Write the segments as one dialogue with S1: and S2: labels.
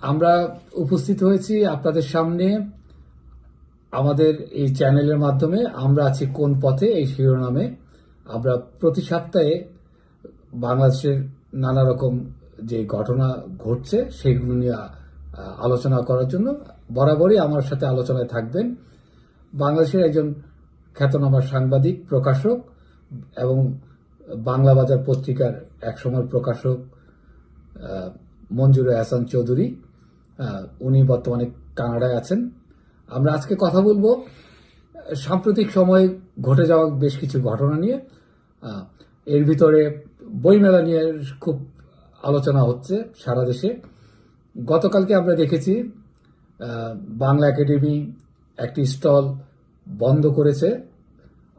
S1: আমরা উপস্থিত হয়েছি আপনাদের সামনে, আমাদের এই চ্যানেলের মাধ্যমে। আমরা আছি কোন পথে, এই শিরোনামে। আমরা প্রতি সপ্তাহে বাংলাদেশের নানা রকম যে ঘটনা ঘটছে, সেগুলো নিয়ে আলোচনা করার জন্য বরাবরই আমার সাথে আলোচনায় থাকবেন। বাংলাদেশের একজন খ্যাতনামা সাংবাদিক, প্রকাশক এবং বাংলা বাজার পত্রিকার একসময় প্রকাশক মঞ্জুর হাসান চৌধুরী উনি বর্তমানে কানাডায় আছেন। আমরা আজকে কথা বলব সাম্প্রতিক সময়ে ঘটে যাওয়া বেশ কিছু ঘটনা নিয়ে। এর ভিতরে বইমেলা নিয়ে খুব আলোচনা হচ্ছে সারা দেশে। গতকালকে আমরা দেখেছি বাংলা একাডেমি একটি স্টল বন্ধ করেছে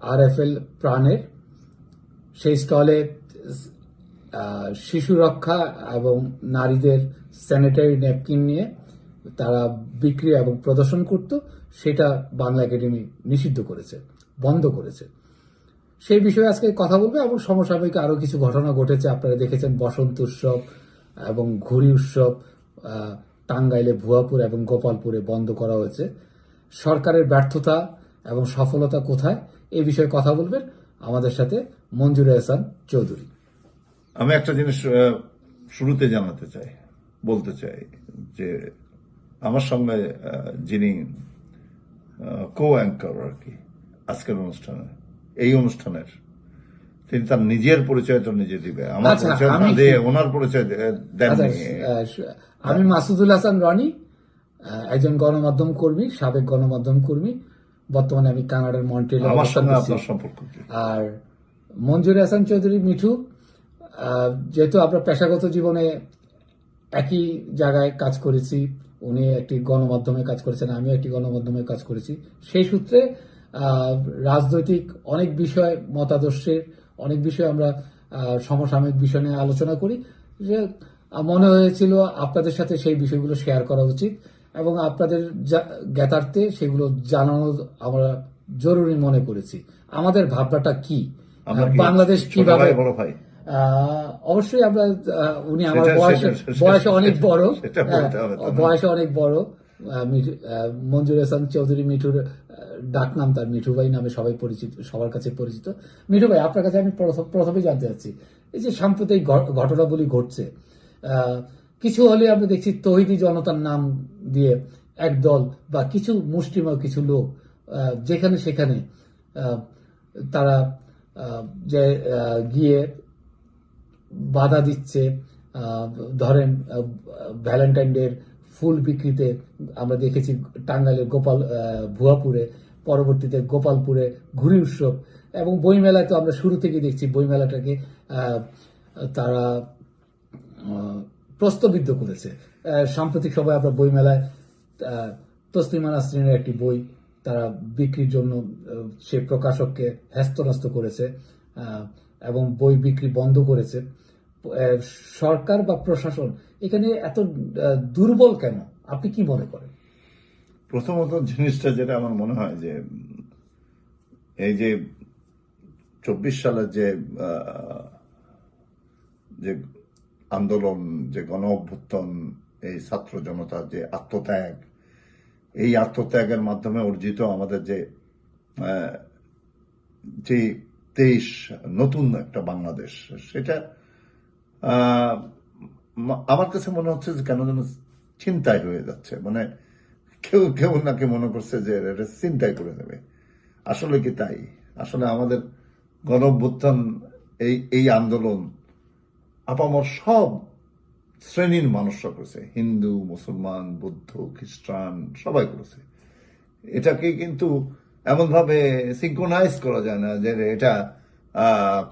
S1: আর এফ এল প্রাণের। সেই স্টলে শিশু রক্ষা এবং নারীদের স্যানিটারি ন্যাপকিন নিয়ে তারা বিক্রি এবং প্রদর্শন করত, সেটা বাংলা একাডেমি নিষিদ্ধ করেছে, বন্ধ করেছে। সেই বিষয়ে আজকে কথা বলব এবং সমসাময়িক আরও কিছু ঘটনা ঘটেছে। আপনারা দেখেছেন বসন্ত উৎসব এবং ঘুড়ি উৎসব টাঙ্গাইলে ভুয়াপুর এবং গোপালপুরে বন্ধ করা হয়েছে। সরকারের ব্যর্থতা এবং সফলতা কোথায় এই বিষয়ে কথা বলবেন আমাদের সাথে মঞ্জুর এহসান চৌধুরী।
S2: আমি একটা জিনিস শুরুতে জানাতে চাই বলতে চাই যে আমার সঙ্গে যিনি কো অ্যাঙ্কার আর কি আজকের অনুষ্ঠানে এই অনুষ্ঠানের তিনি তার নিজের পরিচয় তো নিজে দিবে। আমার
S1: আচ্ছা,
S2: পরিচয় না দিয়ে ওনার পরিচয় দে-
S1: আচ্ছা, আমি মাসুদুল হাসান রনি একজন গণমাধ্যম কর্মী সাবেক গণমাধ্যম কর্মী। বর্তমানে আমি কানাডার মন্ট্রিলে
S2: আমার সঙ্গে আপনার সম্পর্ক
S1: আর মঞ্জুর হাসান চৌধুরী মিঠু যেহেতু আমরা পেশাগত জীবনে একই জায়গায় কাজ করেছি উনি একটি গণমাধ্যমে কাজ করেছেন আমিও একটি গণমাধ্যমে কাজ করেছি সেই সূত্রে রাজনৈতিক অনেক বিষয় মতাদর্শের অনেক বিষয় আমরা সমসাময়িক বিষয় নিয়ে আলোচনা করি। যে মনে হয়েছিল আপনাদের সাথে সেই বিষয়গুলো শেয়ার করা উচিত এবং আপনাদের জ্ঞাতার্থে সেগুলো জানানো আমরা জরুরি মনে করেছি। আমাদের ভাবনাটা কি? বাংলাদেশ কীভাবে অবশ্যই আমরা উনি আমার বয়সে
S2: সেটা-
S1: বয়সে অনেক বড়। হ্যাঁ, বয়সে অনেক বড়। মঞ্জুর হাসান চৌধুরী মিঠুর ডাক নাম তার মিঠু ভাই নামে সবাই পরিচিত সবার কাছে পরিচিত। মিঠু ভাই আপনার কাছে আমি প্রথম- জানতে চাচ্ছি এই যে সাম্প্রতিক ঘ- ঘটনাবলী ঘটছে কিছু হলে আমরা দেখছি তহিদি জনতার নাম দিয়ে এক দল বা কিছু মুষ্টিময় কিছু লোক যেখানে সেখানে তারা যে গিয়ে বাধা দিচ্ছে ধরেন ভ্যালেন্টাইন ডের ফুল বিক্রিতে আমরা দেখেছি টাঙ্গাইলের গোপাল ভুয়াপুরে, পরবর্তীতে গোপালপুরে ঘুড়ি উৎসব এবং বইমেলায় তো আমরা শুরু থেকে দেখছি বইমেলাটাকে তারা প্রস্তবিদ্ধ করেছে। সাম্প্রতিক সময় আমরা বইমেলায় তসলিমা নাসরিনের একটি বই তারা বিক্রির জন্য সে প্রকাশককে হ্যাস্তন্যস্ত করেছে। এবং বই বিক্রি বন্ধ করেছে সরকার বা প্রশাসন, এখানে এত দুর্বল কেন? আপনি কি মনে করেন?
S2: প্রথমত জিনিসটা যেটা আমার মনে হয় যে, এই যে চব্বিশ সালের যে যে আন্দোলন, যে গণ অভ্যুত্থান, এই ছাত্র জনতার যে আত্মত্যাগ, এই আত্মত্যাগের মাধ্যমে অর্জিত আমাদের যে যে দেশ নতুন একটা বাংলাদেশ। সেটা আমার কাছে মনে হচ্ছে যে কেন যেন চিন্তায় হয়ে যাচ্ছে। মানে কেউ কেউ নাকি মনে করছে যে এটা চিন্তাই করে দেবে। আসলে কি তাই? আসলে আমাদের গণঅভ্যুত্থান, এই এই আন্দোলন আপামর সব শ্রেণির মানুষরা করেছে। হিন্দু, মুসলমান, বৌদ্ধ, খ্রিস্টান সবাই করেছে। এটাকে কিন্তু এমনভাবে সিঙ্ক্রোনাইজ করা যায় না যে এটা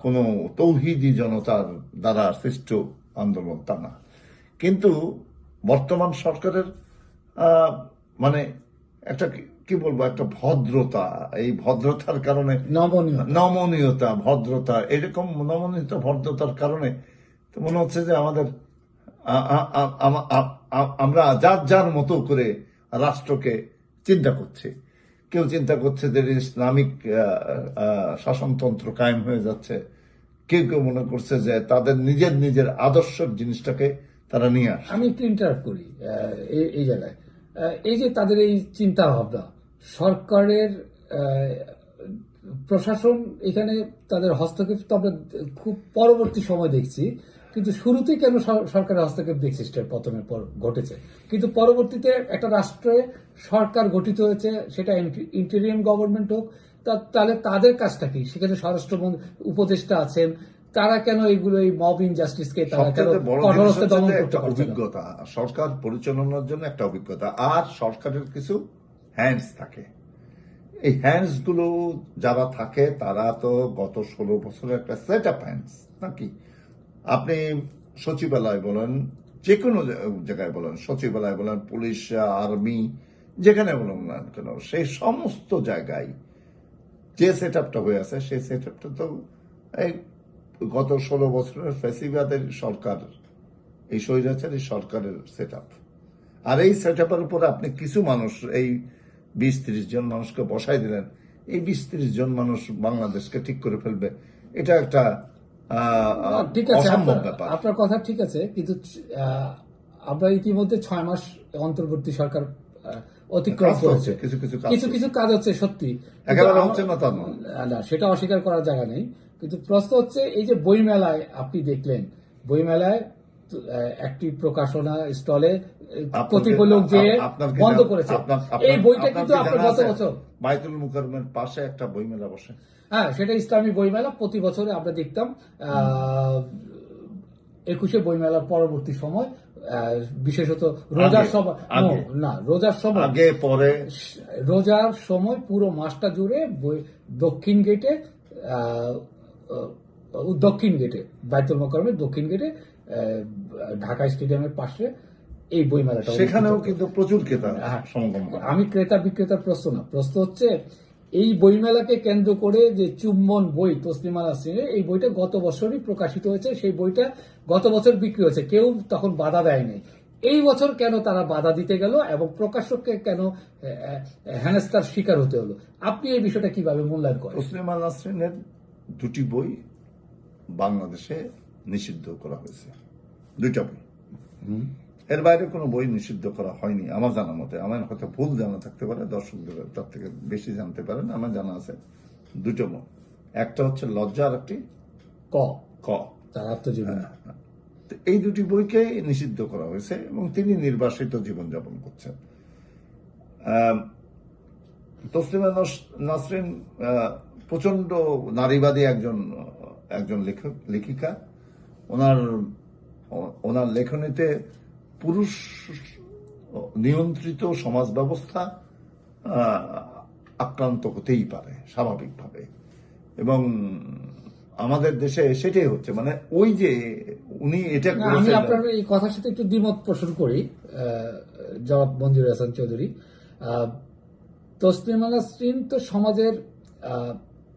S2: কোনো তৌহিদি জনতার দ্বারা সৃষ্ট আন্দোলন তা না। কিন্তু বর্তমান সরকারের মানে একটা কি- বলব একটা ভদ্রতা এই ভদ্রতার কারণে
S1: নমনীয়
S2: নমনীয়তা ভদ্রতা এরকম নমনীয়তা ভদ্রতার কারণে তো মনে হচ্ছে যে আমাদের আমরা যার যার মতো করে রাষ্ট্রকে চিন্তা করছি। কেউ চিন্তা করছে যে ইসলামিক শাসনতন্ত্র কায়েম হয়ে যাচ্ছে। কেউ কেউ মনে করছে যে তাদের নিজের নিজের আদর্শ জিনিসটাকে তারা নিয়ে আসে
S1: আমি একটু ইন্টারাপ্ট করি এই জায়গায়। এই যে তাদের এই চিন্তা ভাবনা সরকারের প্রশাসন এখানে তাদের হস্তক্ষেপ তো আমরা খুব পরবর্তী সময় দেখছি। কিন্তু শুরুতেই কেন সরকারের হস্তক্ষেপ দেখছি সেটার পতনের পর ঘটেছে? কিন্তু পরবর্তীতে একটা রাষ্ট্রে সরকার গঠিত হয়েছে সেটা ইন্টেরিয়াম গভর্নমেন্ট হোক তাহলে তাদের কাজটা কি? সেখানে স্বরাষ্ট্রমন্ত্রী উপদেষ্টা আছেন তারা কেন এগুলো এই মব ইনজাস্টিসকে তারা কেন
S2: সবচেয়ে বড়
S1: কঠোর
S2: জিনিস
S1: হস্তে
S2: হচ্ছে
S1: দমন করতে পারছে
S2: অভিজ্ঞতা। সরকার পরিচালনার জন্য একটা অভিজ্ঞতা। আর সরকারের কিছু হ্যান্ডস থাকে। এই হ্যান্ডসগুলো যারা থাকে তারা তো গত ষোলো বছরের একটা সেট আপ হ্যান্ডস নাকি? আপনি সচিবালয় বলেন যে কোনো জায়গায় বলেন, সচিবালয় বলেন, পুলিশ, আর্মি, যেখানে বলুন না কেন, সেই সমস্ত জায়গায় যে সেট আপটা হয়ে আছে, সেই সেট আপটা তো এই গত ষোলো বছরের ফেসিবাদের সরকার, এই স্বৈরাচারী সরকারের সেট আপ আর এই সেট আপের উপর আপনি কিছু মানুষ, এই বিশ ত্রিশ জন মানুষকে বসাই দিলেন, এই বিশ ত্রিশ জন মানুষ বাংলাদেশকে ঠিক করে ফেলবে, এটা একটা
S1: ঠিক আছে আপনার- কথা ঠিক আছে কিন্তু আমরা ইতিমধ্যে ছয় মাস অন্তর্বর্তী সরকার অতিক্রম করেছে।
S2: কিছু কিছু কাজ
S1: কিছু
S2: হচ্ছে।
S1: কিছু কাজ হচ্ছে সত্যি।
S2: না
S1: সেটা অস্বীকার করার জায়গা নেই। কিন্তু প্রশ্ন হচ্ছে এই যে বইমেলায় আপনি দেখলেন বইমেলায় একটি প্রকাশনা স্টলে
S2: আপনার-
S1: কতিপয় লোক যে বন্ধ করেছে। এই বইটা কিন্তু আপনার গত বছর।
S2: বাইতুল মুকাররমের পাশে একটা বইমেলা বসে।
S1: হ্যাঁ সেটা ইসলামী বইমেলা প্রতি বছরে আমরা দেখতাম একুশে বইমেলার পরবর্তী সময় বিশেষত রোজার সময় না রোজার সময়
S2: আগে পরে।
S1: রোজার সময় পুরো মাসটা জুড়ে বই- দক্ষিণ গেটে দক্ষিণ গেটে বাইতুল মোকারমের দক্ষিণ গেটে ঢাকা স্টেডিয়ামের পাশে এই বইমেলাটা
S2: সেখানেও কিন্তু প্রচুর ক্রেতা
S1: হ্যাঁ।
S2: সমাগম
S1: আমি ক্রেতা বিক্রেতার প্রশ্ন না। প্রশ্ন হচ্ছে এই বইমেলাকে কেন্দ্র করে যে চুম্বন বই তসলিমা নাসরিনের এই বইটা গত বছরই প্রকাশিত হয়েছে। সেই বইটা গত বছর বিক্রি হয়েছে। কেউ তখন বাধা দেয়নি। এই বছর কেন তারা বাধা দিতে গেল এবং প্রকাশককে কেন হেনস্তার শিকার হতে হলো? আপনি এই বিষয়টা কীভাবে মূল্যায়ন করেন?
S2: তসলিমা নাসরিনের দুটি বই বাংলাদেশে নিষিদ্ধ করা হয়েছে। দুইটা বই। এর বাইরে কোনো বই নিষিদ্ধ করা হয়নি আমার জানা মতে। আমার হয়তো ভুল জানা থাকতে পারে দর্শকদের তার থেকে বেশি জানতে পারেন আমার জানা আছে দুটো বই। একটা হচ্ছে লজ্জা আর একটি
S1: ক।
S2: ক।
S1: তার আত্মজীবন।
S2: তো এই দুটি বইকে নিষিদ্ধ করা হয়েছে এবং তিনি নির্বাসিত জীবনযাপন করছেন। তসলিমা নস- নাসরিন আহ, প্রচণ্ড নারীবাদী একজন একজন লেখক লেখিকা। ওনার ওনার লেখনীতে পুরুষ নিয়ন্ত্রিত সমাজ ব্যবস্থা আক্রান্ত হতেই পারে স্বাভাবিকভাবে। এবং আমাদের দেশে সেটাই হচ্ছে মানে ওই যে উনি এটা
S1: আমি আপনার এই কথার সাথে একটু দ্বিমত পোষণ করি জবাব মঞ্জুর হাসান চৌধুরী। তসলিমা নাসরিন তো সমাজের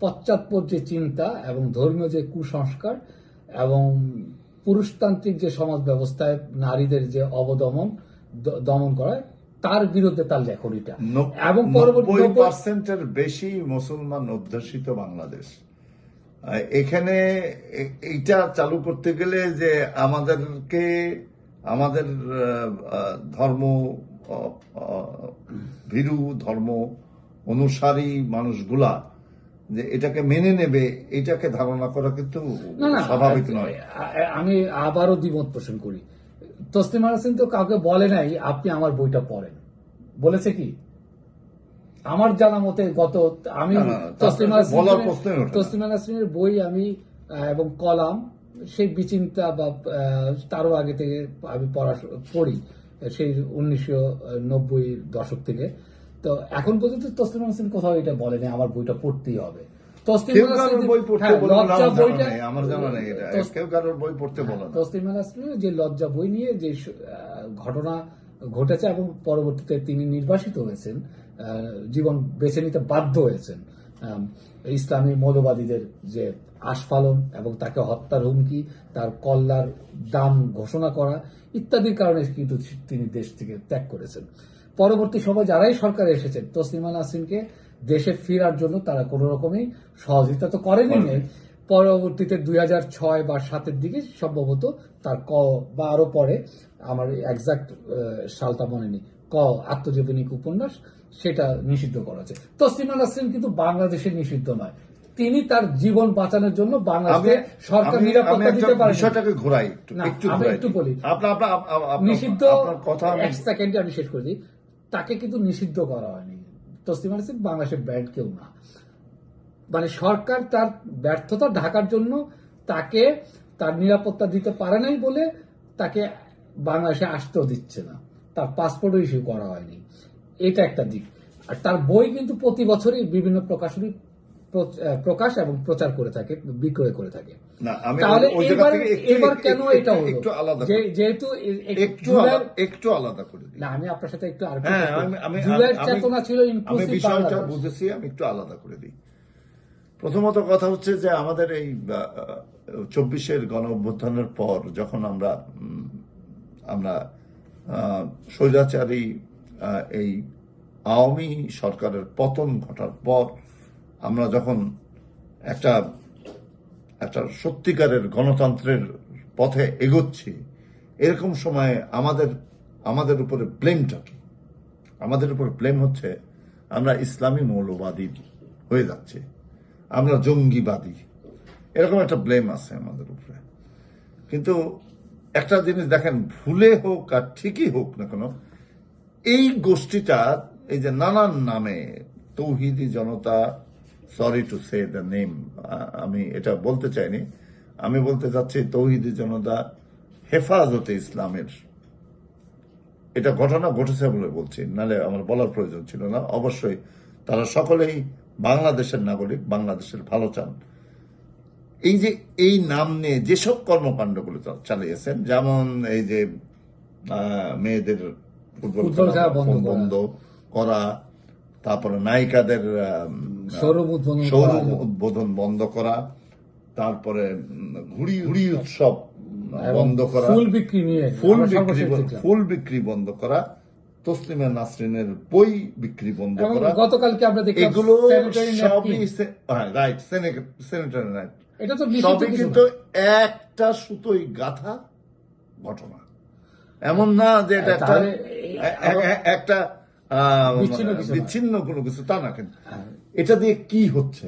S1: পশ্চাৎপদ যে চিন্তা এবং ধর্মীয় যে কুসংস্কার এবং পুরুষতান্ত্রিক যে সমাজ ব্যবস্থায় নারীদের যে অবদমন দমন করা তার বিরুদ্ধে তার লেখনীটা। এবং পরবর্তী
S2: পার্সেন্টের বেশি মুসলমান অধ্যুষিত বাংলাদেশ। এখানে এইটা চালু করতে গেলে যে আমাদেরকে আমাদের ধর্ম ভীরু ধর্ম অনুসারী মানুষগুলা যে এটাকে মেনে নেবে এটাকে ধারণা করা কিন্তু স্বাভাবিক নয়।
S1: আমি আবারও দ্বিমত পোষণ করি। তসলিমা নাসরিন তো কাউকে বলে নাই আপনি আমার বইটা পড়েন। বলেছে কি? আমার জানা মতে গত আমি তসলিমা নাসরিনের- নাসরিনের বই আমি এবং কলাম সেই বিচিন্তা বা তারও আগে থেকে আমি পড়া পড়ি সেই উনিশশো নব্বই দশক থেকে। তো এখন পর্যন্ত তসলিমা নাসরিন কোথাও এটা বলেনি আমার বইটা পড়তেই হবে। হ্যাঁ, যে লজ্জা বই নিয়ে যে ঘটনা ঘটেছে এবং পরবর্তীতে তিনি নির্বাসিত হয়েছেন জীবন বেছে নিতে বাধ্য হয়েছেন ইসলামী মৌলবাদীদের যে আস্ফালন এবং তাকে হত্যার হুমকি তার কল্যার দাম ঘোষণা করা ইত্যাদির কারণে কিন্তু তিনি দেশ থেকে ত্যাগ করেছেন। পরবর্তী সময় যারাই সরকারে এসেছেন তসলিমা নাসরিনকে দেশে ফেরার জন্য তারা কোনো রকমই সহযোগিতা তো করেনি। পরবর্তীতে দুই হাজার ছয় বা সাতের দিকে সম্ভবত তার ক বা আরও পরে আমার একজাক্ট সালটা মনে নেই ক আত্মজীবনী উপন্যাস সেটা নিষিদ্ধ করা হয়েছে। তসলিমা নাসরিন কিন্তু বাংলাদেশে নিষিদ্ধ নয়। তিনি তার জীবন বাঁচানোর জন্য বাংলাদেশে সরকার নিরাপত্তা দিতে পারে
S2: বিষয়টাকে ঘোরাই একটু
S1: বলি। নিষিদ্ধ এক সেকেন্ডে আমি শেষ করে দিই। তাকে কিন্তু নিষিদ্ধ করা হয়নি। তসলিমা নাসরিন বাংলাদেশের ব্যান্ড কেউ না। মানে সরকার তার ব্যর্থতা ঢাকার জন্য তাকে তার নিরাপত্তা দিতে পারে নাই বলে তাকে বাংলাদেশে আসতেও দিচ্ছে না। তার পাসপোর্টও ইস্যু করা হয়নি। এটা একটা দিক। আর তার বই কিন্তু প্রতি বছরই বিভিন্ন প্রকাশনী প্রকাশ এবং প্রচার করে থাকে বিক্রয় করে থাকে। তাহলে এবার কেন এটা হলো?
S2: একটু আলাদা
S1: যেহেতু
S2: একটু একটু আলাদা করে
S1: না আমি আপনার সাথে একটু আর
S2: হ্যাঁ
S1: জুলাইয়ের চেতনা ছিল
S2: আমি
S1: ইনক্লুসিভ
S2: বিষয়টা বুঝেছি আমি একটু আলাদা করে দিই। প্রথমত কথা হচ্ছে যে আমাদের এই চব্বিশের গণ অভ্যুত্থানের পর যখন আমরা আমরা স্বৈরাচারী এই আওয়ামী সরকারের পতন ঘটার পর আমরা যখন একটা একটা সত্যিকারের গণতন্ত্রের পথে এগোচ্ছি, এরকম সময়ে আমাদের আমাদের উপরে ব্লেমটা কি? আমাদের উপর ব্লেম হচ্ছে আমরা ইসলামী মৌলবাদী হয়ে যাচ্ছে, আমরা জঙ্গিবাদী। এরকম একটা ব্লেম আছে আমাদের উপরে। কিন্তু একটা জিনিস দেখেন, ভুলে হোক আর ঠিকই হোক না কেন, এই গোষ্ঠীটা, এই যে নানান নামে, তৌহিদি জনতা sorry to say the name আমি এটা বলতে চাইনি। আমি বলতে চাচ্ছি তৌহিদি জনতা হেফাজতে ইসলামের। এটা ঘটনা ঘটেছে বলে বলছি নালে আমার বলার প্রয়োজন ছিল না। অবশ্যই তারা সকলেই বাংলাদেশের নাগরিক বাংলাদেশের ভালো চান। এই যে এই নাম নিয়ে যেসব কর্মকাণ্ডগুলো চালিয়েছেন যেমন এই যে মেয়েদের ফুটবল
S1: বন্ধ করা।
S2: তারপরে নায়িকাদের
S1: শোরুম উদ্বোধন
S2: বন্ধ করা তারপরে ঘুড়ি ঘুড়ি উৎসব বন্ধ করা
S1: ফুল বিক্রি নিয়ে
S2: ফুল বিক্রি ফুল বিক্রি বন্ধ করা তসলিমা নাসরিনের বই বিক্রি বন্ধ করা।
S1: গতকালকে আমরা দেখলাম
S2: এগুলো সবই রাইট সেনেটারি রাইট
S1: এটা তো
S2: সবই কিন্তু একটা সুতোই গাথা ঘটনা। এমন না যে এটা একটা একটা
S1: বিচ্ছিন্ন কিছু না।
S2: বিচ্ছিন্ন কোনো কিছু তা না কিন্তু। এটা দিয়ে কি হচ্ছে?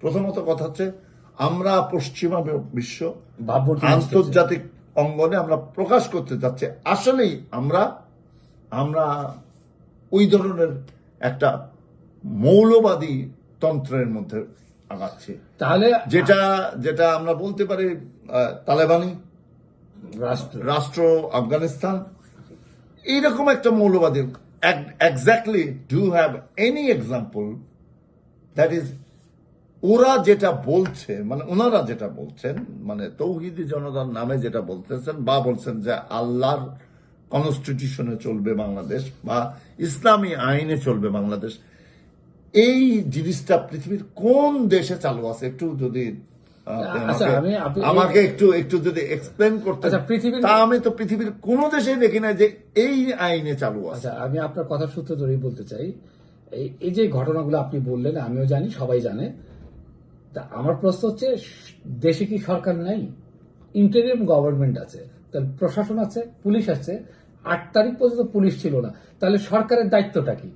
S2: প্রথমত কথা হচ্ছে আমরা পশ্চিমা বিশ্ব আন্তর্জাতিক অঙ্গনে আমরা প্রকাশ করতে যাচ্ছি। আসলেই আমরা আমরা ওই ধরনের একটা মৌলবাদী তন্ত্রের মধ্যে আগাচ্ছি।
S1: তাহলে
S2: যেটা যেটা আমরা বলতে পারি তালেবানি
S1: রাষ্ট্র।
S2: রাষ্ট্র আফগানিস্তান এইরকম একটা মৌলবাদী exactly do have any example that is ওরা যেটা বলছে মানে ওনারা যেটা বলছেন মানে তৌহিদি জনতার নামে যেটা বলতেছেন, বা বলছেন যে আল্লাহর কনস্টিটিউশনে চলবে বাংলাদেশ, বা ইসলামী আইনে চলবে বাংলাদেশ, এই জিনিসটা পৃথিবীর কোন দেশে চালু আছে? একটু যদি আমাকে-
S1: আপনি-
S2: আমাকে একটু একটু যদি এক্সপ্লেন করতে
S1: আচ্ছা,
S2: তা আমি তো পৃথিবীর কোন দেশেই দেখি না যে এই আইনে চালু আছে।
S1: আচ্ছা আমি আপনার কথা সূত্র ধরেই বলতে চাই। এই- যে ঘটনাগুলো আপনি বললেন আমিও জানি সবাই জানে। তা আমার প্রশ্ন হচ্ছে দেশে কি সরকার নাই? ইন্টারিয়াম গভর্নমেন্ট আছে তাহলে প্রশাসন আছে পুলিশ আছে আট তারিখ পর্যন্ত পুলিশ ছিল না। তাহলে সরকারের দায়িত্বটা কি?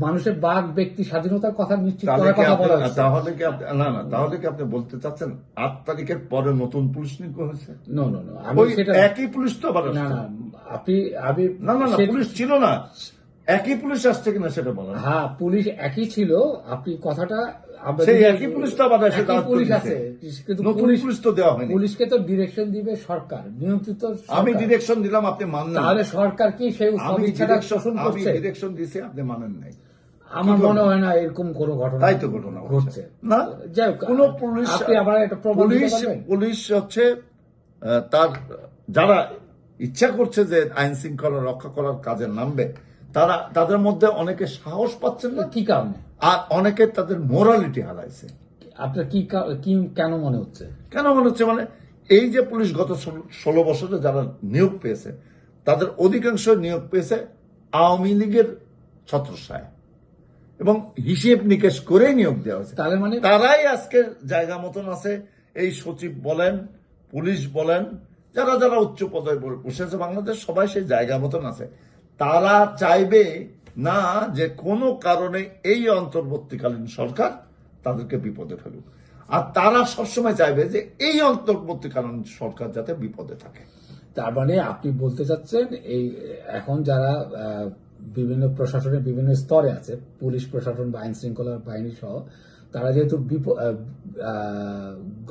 S1: মানুষের বাঘ ব্যক্তি স্বাধীনতার কথা নিশ্চিত
S2: তাহলে
S1: করার
S2: কি
S1: কথা
S2: আপনি-
S1: বলা হচ্ছে।
S2: তাহলে কি আপনি না না তাহলে কি আপনি বলতে চাচ্ছেন আট তারিখের পরে নতুন পুলিশ নিয়োগ হয়েছে?
S1: নো নো নো আমি সেটা
S2: একই পুলিশ তো আবার
S1: না না আপনি আমি
S2: না না পুলিশ ছিল না। একই পুলিশ আসছে কিনা সেটা বলেন।
S1: হ্যাঁ পুলিশ একই ছিল। আপনি কথাটা
S2: সেই একই পুলিশ তো আবার এসে
S1: একই
S2: দায়িত্ব
S1: পুলিশ আছে।
S2: নতুন
S1: পুলিশ
S2: পুলিশ তো দেওয়া হয়নি।
S1: পুলিশকে তো ডিরেকশন দিবে সরকার নিয়ন্ত্রিত
S2: আমি ডিরেকশন দিলাম আপনি মানেন
S1: তাহলে সরকার কি সেই
S2: আমি ডিরেকশন আমি ডিরেকশন দিছি আপনি মানেন নাই।
S1: আমার মনে হয় না এরকম কোনো ঘটনা
S2: তাই তো ঘটনা
S1: ঘটছে।
S2: ঘটছে। না
S1: যাই
S2: কোন পুলিশ
S1: আপনি আবার একটা
S2: পুলিশ পুলিশ হচ্ছে তার যারা ইচ্ছা করছে যে আইন শৃঙ্খলা রক্ষা করার কাজে নামবে তারা তাদের মধ্যে অনেকে সাহস পাচ্ছেন না।
S1: কি কারণে?
S2: আর অনেকে তাদের মোরালিটি হারাইছে।
S1: আপনার কি কা- কেন মনে হচ্ছে?
S2: কেন মনে হচ্ছে মানে এই যে পুলিশ গত ষোল- ষোলো বছরে যারা নিয়োগ পেয়েছে তাদের অধিকাংশ নিয়োগ পেয়েছে আওয়ামী লীগের ছত্রসায়। এবং হিসেব নিকেশ করেই নিয়োগ দেওয়া হয়েছে।
S1: তাহলে মানে
S2: তারাই আজকে জায়গা মতন আছে। এই সচিব বলেন পুলিশ বলেন যারা যারা উচ্চ পদে বসেছে বাংলাদেশ সবাই সেই জায়গা মতন আছে। তারা চাইবে না যে কোনো কারণে এই অন্তর্বর্তীকালীন সরকার তাদেরকে বিপদে ফেলুক। আর তারা সবসময় চাইবে যে এই অন্তর্বর্তীকালীন সরকার যাতে বিপদে থাকে।
S1: তার মানে আপনি বলতে চাচ্ছেন এই, এখন যারা বিভিন্ন প্রশাসনের বিভিন্ন স্তরে আছে, পুলিশ প্রশাসন বা আইন শৃঙ্খলা বাহিনী সহ, তারা যেহেতু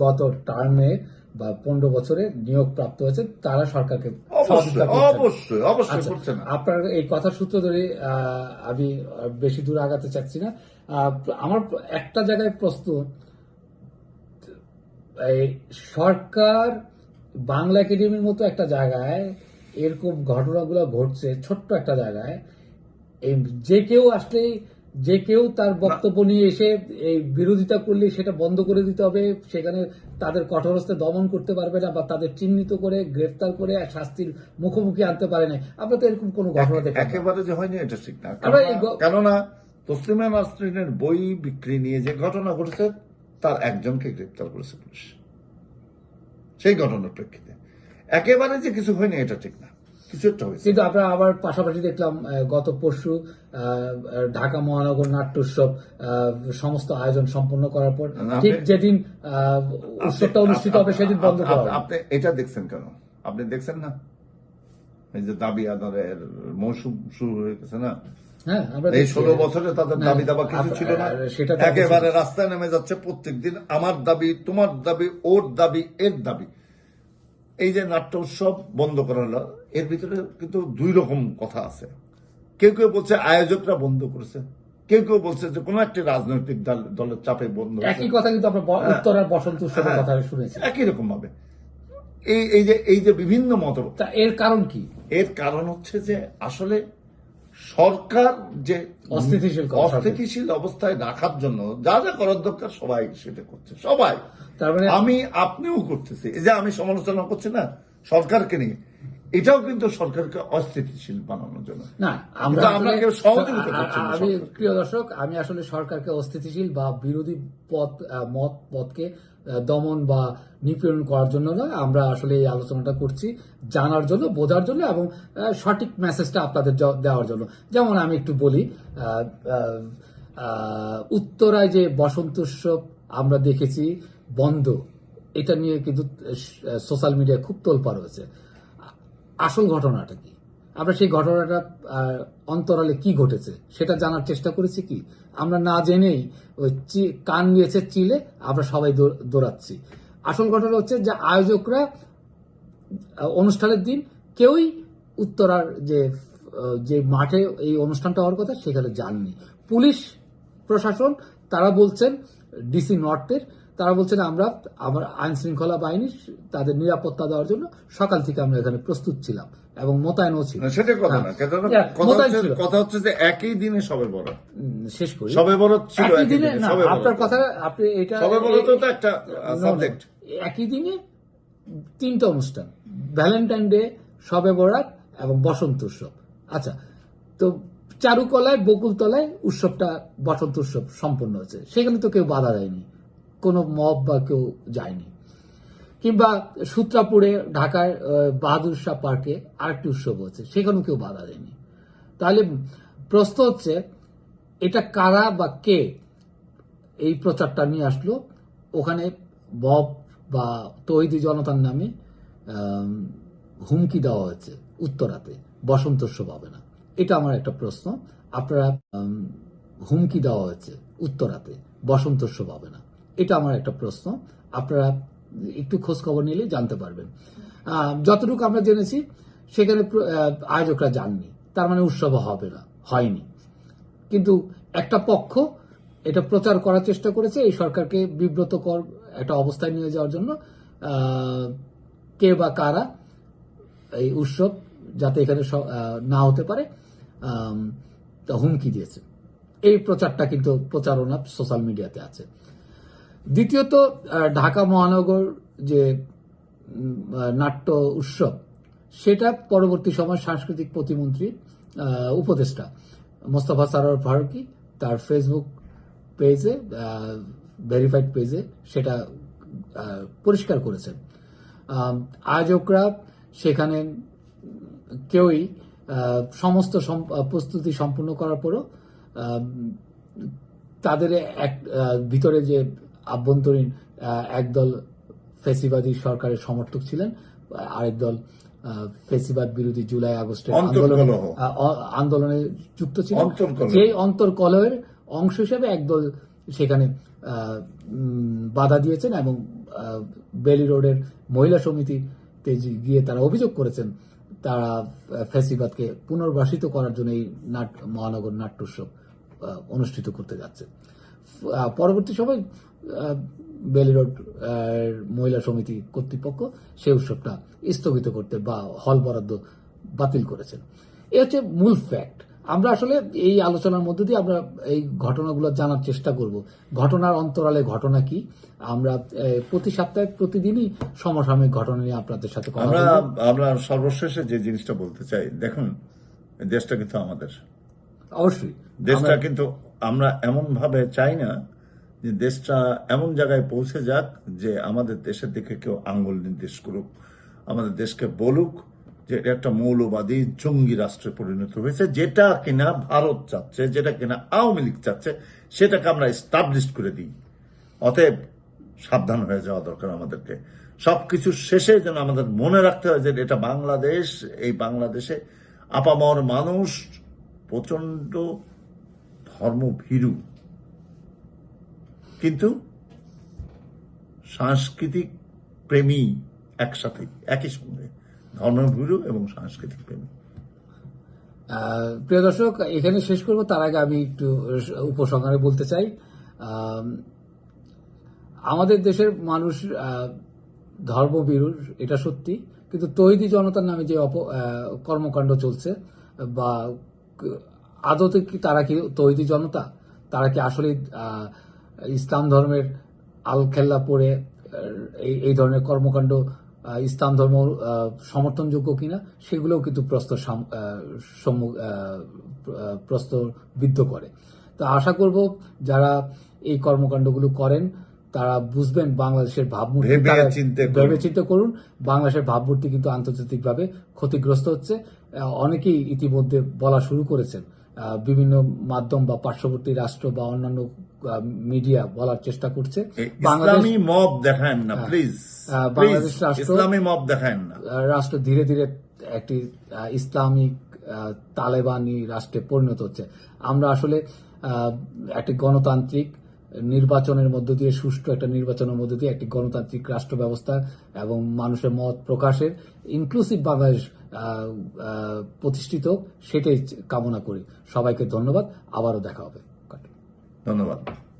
S1: গত টার্মে বা পনেরো বছরে নিয়োগ প্রাপ্ত হয়েছে তারা সরকারকে
S2: অবশ্যই অবশ্যই অবশ্যই
S1: আচ্ছা,
S2: করছে না।
S1: আপনার এই কথা সূত্র ধরে আমি বেশি দূর আগাতে চাচ্ছি না। আমার একটা জায়গায় প্রশ্ন এই সরকার বাংলা একাডেমির মতো একটা জায়গায় এরকম ঘটনাগুলো ঘটছে ছোট্ট একটা জায়গায় এই যে কেউ আসলেই যে কেউ তার বক্তব্য নিয়ে এসে এই বিরোধিতা করলে সেটা বন্ধ করে দিতে হবে সেখানে তাদের কঠোরস্তে দমন করতে পারবে না বা তাদের চিহ্নিত করে গ্রেফতার করে শাস্তির মুখোমুখি আনতে পারে না। আমরা তো এরকম কোনো ঘটনা দেখি
S2: একেবারে যে হয়নি এটা ঠিক না। কেননা তসলিমা নাসরিনের বই বিক্রি নিয়ে যে ঘটনা ঘটেছে তার একজনকে গ্রেপ্তার করেছে পুলিশ। সেই ঘটনার প্রেক্ষিতে। একেবারে যে কিছু হয়নি এটা ঠিক না। কিছু একটা হয়েছে।
S1: কিন্তু আমরা আবার পাশাপাশি দেখলাম গত পরশু ঢাকা মহানগর নাট্য উৎসব আহ, সমস্ত আয়োজন সম্পন্ন করার পর ঠিক যেদিন উৎসবটা অনুষ্ঠিত হবে সেদিন বন্ধ করা
S2: আপনি এটা দেখছেন কেন? আপনি দেখছেন না? এই যে দাবি আদায়ের মৌসুম শুরু হয়ে গেছে না?
S1: হ্যাঁ আমরা
S2: এই ষোলো বছরে তাদের দাবি দাবা কিছু ছিল না। একেবারে রাস্তায় নেমে যাচ্ছে প্রত্যেকদিন। আমার দাবি তোমার দাবি ওর দাবি এর দাবি। এই যে নাট্য উৎসব বন্ধ করা হলো এর ভিতরে কিন্তু দুই রকম কথা আছে। কেউ কেউ বলছে আয়োজকরা বন্ধ করেছে। কেউ কেউ বলছে যে কোনো একটি রাজনৈতিক দল- দলের চাপে বন্ধ
S1: একই কথা কিন্তু আমরা ব- বসন্ত উৎসবের
S2: হ্যাঁ।
S1: কথা শুনেছি।
S2: একই রকম ভাবে। এই এই যে এই যে বিভিন্ন মত
S1: এর কারণ কি?
S2: এর কারণ হচ্ছে যে আসলে সরকার যে
S1: অস্থিতিশীল
S2: অস্থিতিশীল অবস্থায় রাখার জন্য যা যা করার দরকার সবাই সেটা করছে। সবাই।
S1: তার মানে
S2: আমি আপনিও করতেছি। এই যে আমি সমালোচনা করছি না সরকারকে নিয়ে। এটাও কিন্তু সরকারকে অস্থিতিশীল বানানোর জন্য।
S1: না আমরা
S2: কেউ সহযোগিতা করছি
S1: আমি। প্রিয় দর্শক আমি আসলে সরকারকে অস্থিতিশীল বা বিরোধী পথ মত পথকে দমন বা নিপীড়ন করার জন্য নয়। আমরা আসলে এই আলোচনাটা করছি জানার জন্য বোঝার জন্য এবং সঠিক মেসেজটা আপনাদের দেওয়ার জন্য। যেমন আমি একটু বলি উত্তরায় যে বসন্ত উৎসব আমরা দেখেছি বন্ধ এটা নিয়ে কিন্তু সোশ্যাল মিডিয়ায় খুব তোলপাড় হয়েছে। আসল ঘটনাটা কি? আমরা সেই ঘটনাটা অন্তরালে কি ঘটেছে সেটা জানার চেষ্টা করেছি কি? আমরা না জেনেই ওই কান নিয়েছে চিলে আমরা সবাই দৌড়াচ্ছি। আসল ঘটনা হচ্ছে যে আয়োজকরা অনুষ্ঠানের দিন কেউই উত্তরার যে যে মাঠে এই অনুষ্ঠানটা হওয়ার কথা সেখানে যাননি। পুলিশ, প্রশাসন, তারা বলছেন, ডিসি নর্থের তারা বলছেন আমরা আমার আইন শৃঙ্খলা বাহিনী তাদের নিরাপত্তা দেওয়ার জন্য সকাল থেকে আমরা এখানে প্রস্তুত ছিলাম এবং মোতায়েনও ছিল
S2: সেটা কথা না
S1: হ্যাঁ।
S2: কথা
S1: হ্যাঁ, মোতায়েন
S2: হচ্ছে
S1: ছিল।
S2: যে একই দিনে সবে বড়
S1: শেষ করি।
S2: সবে বরাত ছিল
S1: একই দিনে। আপনার কথা আপনি এটা
S2: সবে বরাত তো একটা সাবজেক্ট
S1: একই দিনে তিনটা অনুষ্ঠান ভ্যালেন্টাইন ডে সবে বরাত এবং বসন্ত উৎসব। আচ্ছা তো চারুকলায় বকুলতলায় উৎসবটা বসন্ত উৎসব সম্পন্ন হয়েছে। সেখানে তো কেউ বাধা দেয়নি। কোনো মব বা কেউ যায়নি। কিংবা সূত্রাপুরে ঢাকায় বাহাদুর শাহ পার্কে আরেকটি উৎসব হচ্ছে, সেখানেও কেউ বাধা দেয়নি। তাহলে প্রশ্ন হচ্ছে, এটা কারা বা কে এই প্রচারটা নিয়ে আসলো? ওখানে বব বা তৈরি জনতার নামে হুমকি দেওয়া হয়েছে উত্তরাতে, বসন্ত উৎসব হবে না। এটা আমার একটা প্রশ্ন। আপনারা হুমকি দেওয়া হয়েছে উত্তরাতে, বসন্ত উৎসব হবে না। এটা আমার একটা প্রশ্ন। আপনারা একটু খোঁজ খবর নিলেই জানতে পারবেন। যতটুকু আমরা জেনেছি, সেখানে আয়োজকরা যাননি। তার মানে উৎসব হবে না, হয়নি। কিন্তু একটা পক্ষ এটা প্রচার করার চেষ্টা করেছে, এই সরকারকে বিব্রতকর একটা অবস্থায় নিয়ে যাওয়ার জন্য। কে বা কারা এই উৎসব যাতে এখানে না হতে পারে হুমকি দিয়েছে। এই প্রচারটা কিন্তু প্রচারণা সোশ্যাল মিডিয়াতে আছে। দ্বিতীয়ত ঢাকা মহানগর যে নাট্য উৎসব, সেটা পরবর্তী সময় সাংস্কৃতিক প্রতিমন্ত্রী উপদেষ্টা মোস্তফা সারোয়ার ফারুকি তার ফেসবুক পেজে ভেরিফাইড পেজে সেটা পরিষ্কার করেছেন। আয়োজকরা সেখানে কেউই সমস্ত প্রস্তুতি সম্পূর্ণ করার পরও তাদের এক ভিতরে যে আভ্যন্তরীণ একদল ফেসিবাদী সরকারের সমর্থক ছিলেন আরেক দল ফেসিবাদ বিরোধী জুলাই আগস্টের আন্দোলনে আন্দোলনে যুক্ত ছিলেন।
S2: অন্তর্কলহ।
S1: যে অন্তর্কলহের অংশ হিসেবে একদল সেখানে বাধা দিয়েছেন এবং বেলি রোডের মহিলা সমিতিতে গিয়ে তারা অভিযোগ করেছেন তারা ফেসিবাদকে পুনর্বাসিত করার জন্য এই নাট মহানগর নাট্যোৎসব অনুষ্ঠিত করতে যাচ্ছে। পরবর্তী সময় বেলি রোড মহিলা সমিতি কর্তৃপক্ষ সেই উৎসবটা স্থগিত করতে বা হল বরাদ্দ বাতিল করেছেন। এ হচ্ছে মূল ফ্যাক্ট আমরা আসলে এই আলোচনার মধ্যে দিয়ে আমরা এই ঘটনাগুলো জানার চেষ্টা করব। ঘটনার অন্তরালে ঘটনা কি? আমরা প্রতি সপ্তাহে প্রতিদিনই সমসাময়িক ঘটনা নিয়ে আপনাদের সাথে
S2: আমরা আমরা সর্বশেষে যে জিনিসটা বলতে চাই দেখুন দেশটা কিন্তু আমাদের।
S1: অবশ্যই।
S2: দেশটা কিন্তু আমরা এমন ভাবে চাই না যে দেশটা এমন জায়গায় পৌঁছে যাক যে আমাদের দেশের দিকে কেউ আঙ্গুল নির্দেশ করুক। আমাদের দেশকে বলুক যে এটা একটা মৌলবাদী, জঙ্গি রাষ্ট্রে পরিণত হয়েছে, যেটা কিনা ভারত চাচ্ছে, যেটা কিনা আওয়ামী লীগ চাচ্ছে, সেটাকে আমরা এস্টাবলিশ করে দিই। অতএব সাবধান হয়ে যাওয়া দরকার আমাদেরকে। সবকিছু শেষে যেন আমাদের মনে রাখতে হয় যে এটা বাংলাদেশ, এই বাংলাদেশে আপামর মানুষ প্রচণ্ড ধর্মভীরু। কিন্তু সাংস্কৃতিক প্রেমী একসাথে, একই সঙ্গে, ধর্মভীরু এবং সাংস্কৃতিক প্রেমী।
S1: প্রিয় দর্শক, এখানে শেষ করব। তার আগে আমি একটু উপসংহারে বলতে চাই। আমাদের দেশের মানুষ ধর্মবিরুর এটা সত্যি। কিন্তু তৈরি জনতার নামে যে অপ কর্মকাণ্ড চলছে, বা আদতে কি তারা কি তৈরি জনতা? তারা কি আসলে ইসলাম ধর্মের আলখেল্লা পরে এই এই ধরনের কর্মকাণ্ড ইসলাম ধর্ম সমর্থনযোগ্য কিনা সেগুলোও কিন্তু আহ, আহ, করে তো আশা করব যারা এই কর্মকাণ্ডগুলো করেন তারা বুঝবেন বাংলাদেশের ভাবমূর্তি
S2: ভেবে। চিন্তা করুন
S1: বাংলাদেশের ভাবমূর্তি কিন্তু আন্তর্জাতিকভাবে ক্ষতিগ্রস্ত হচ্ছে অনেকেই ইতিমধ্যে বলা শুরু করেছেন বিভিন্ন মাধ্যম বা পার্শ্ববর্তী রাষ্ট্র বা অন্যান্য মিডিয়া বলার চেষ্টা করছে।
S2: ইসলামী মব না প্লিজ
S1: বাংলাদেশ রাষ্ট্র-
S2: ইসলামী মব না।
S1: রাষ্ট্র ধীরে ধীরে একটি ইসলামিক তালেবানি রাষ্ট্রে পরিণত হচ্ছে। আমরা আসলে একটি গণতান্ত্রিক নির্বাচনের মধ্য দিয়ে সুষ্ঠু একটা নির্বাচনের মধ্য দিয়ে একটি গণতান্ত্রিক রাষ্ট্র ব্যবস্থা এবং মানুষের মত প্রকাশের ইনক্লুসিভ বাংলাদেশ প্রতিষ্ঠিত সেটাই কামনা করি। সবাইকে ধন্যবাদ। আবারও দেখা হবে।
S2: どんどん。